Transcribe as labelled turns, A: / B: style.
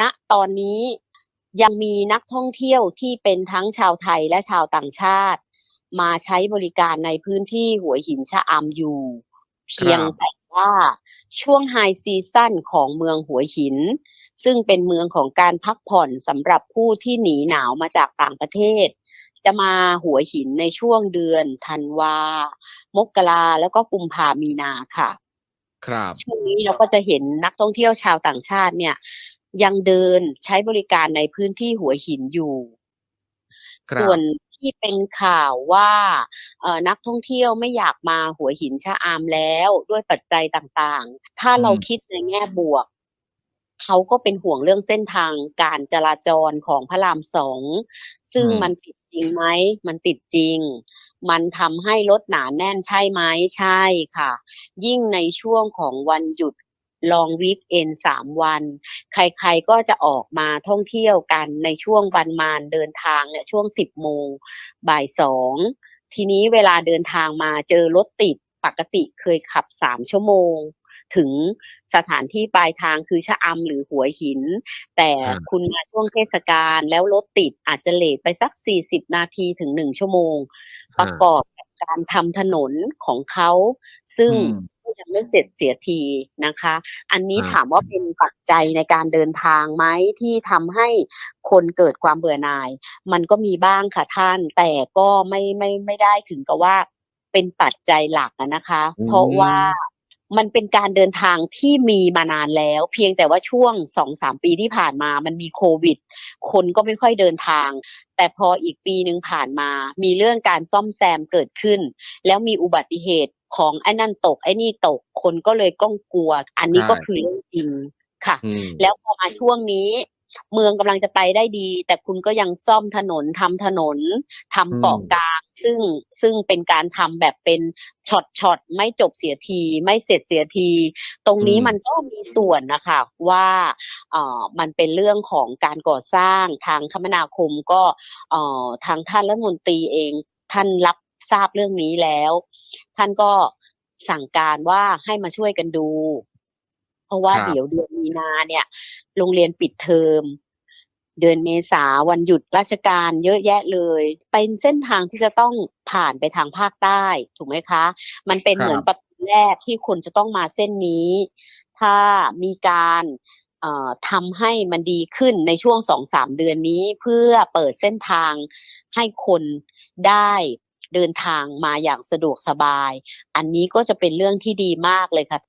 A: ณตอนนี้ยังมีนักท่องเที่ยวที่เป็นทั้งชาวไทยและชาวต่างชาติ มาใช้บริการในพื้นที่หัวหินชะอำอยู่ เพียงแต่ว่าช่วงไฮซีซั่นของเมืองหัวหิน ซึ่งเป็นเมืองของการพักผ่อนสำหรับผู้ที่หนีหนาวมาจากต่างประเทศ จะมาหัวหินในช่วงเดือนธันวา มกราแล้วก็กุมภามีนาค่ะ
B: ครับ
A: ช่วงนี้เราก็จะเห็นนักท่องเที่ยวชาวต่างชาติเนี่ย ยังเดินใช้บริการในพื้นที่หัวหินอยู่
B: ครับ
A: ส่วนที่เป็นข่าวว่าเอ่อนักท่องเที่ยวไม่อยากมาหัวหินชะอามแล้วด้วยปัจจัยต่างๆ ถ้าเราคิดในแง่บวก เขาก็เป็นห่วงเรื่องเส้นทางการจราจรของพระรามสอง ซึ่ง
B: อืม
A: มันติดจริงไหม มันติดจริง มันทำให้รถหนาแน่นใช่ไหมใช่ค่ะ ยิ่งในช่วงของวันหยุด ลองวีคเอนสามวัน ใครๆก็จะออกมาท่องเที่ยวกันในช่วงวันมานเดินทางเนี่ยช่วงสิบโมงบ่ายสองทีนี้เวลาเดินทางมาเจอรถติดปกติเคยขับสามชั่วโมง ถึงสถานที่ปลายทางคือชะอำหรือหัวหิน แต่คุณมาช่วงเทศกาลแล้วรถติดอาจจะเลทไปสักสี่สิบนาทีถึงหนึ่งชั่วโมง ประกอบกับการทำถนนของเขา ซึ่ง ยังไม่เสร็จเสียทีนะคะ อันนี้
B: อ่า
A: ถามว่าเป็นปัจจัยในการเดินทางไหมที่ทำให้คนเกิดความเบื่อหน่าย มันก็มีบ้างค่ะท่าน แต่ก็ไม่ไม่ไม่ได้ถึงกับว่าเป็นปัจจัยหลักอะนะคะ
B: อืม
A: เพราะว่ามันเป็นการเดินทางที่มีมานานแล้ว เพียงแต่ว่าช่วงสองสามปีที่ผ่านมามันมีโควิด คนก็ไม่ค่อยเดินทาง แต่พออีกปีหนึ่งผ่านมา มีเรื่องการซ่อมแซมเกิดขึ้น แล้วมีอุบัติเหตุ ของไอ้นั่นตกไอ้นี่ตกคนก็เลยก้องกลัว อันนี้ก็
B: ใช่
A: คือเรื่องจริงค่ะ
B: อืม
A: แล้วพอมาช่วงนี้ เมืองกำลังจะไปได้ดี แต่คุณก็ยังซ่อมถนนทำถนนทำเกาะ
B: อืม
A: กลาง ซึ่งซึ่งเป็นการทำแบบเป็นช็อตช็อตไม่จบเสียที ไม่เสร็จเสียที ตรงนี้มันก็มีส่วนนะคะว่าเอ่อมันเป็นเรื่องของการก่อสร้างทางคมนาคมก็เอ่อทางท่านรัฐมนตรีเองท่านรับ ทราบเรื่องนี้แล้ว ท่านก็สั่งการว่าให้มาช่วยกันดู เพราะว่า
B: ครับ
A: เดี๋ยวเดือนมีนาเนี่ย โรงเรียนปิดเทอม เดือนเมษาวันหยุดราชการเยอะแยะเลย เป็นเส้นทางที่จะต้องผ่านไปทางภาคใต้ ถูกไหมคะ มันเป็น
B: ครับ
A: เหมือนประตูแรกที่คนจะต้องมาเส้นนี้ ถ้ามีการเอ่อทำให้มันดีขึ้นในช่วงสองสามเดือนนี้เพื่อเปิดเส้นทางให้คนได้ เดินทางมาอย่างสะดวกสบาย อันนี้ก็จะเป็นเรื่องที่ดีมากเลยค่ะ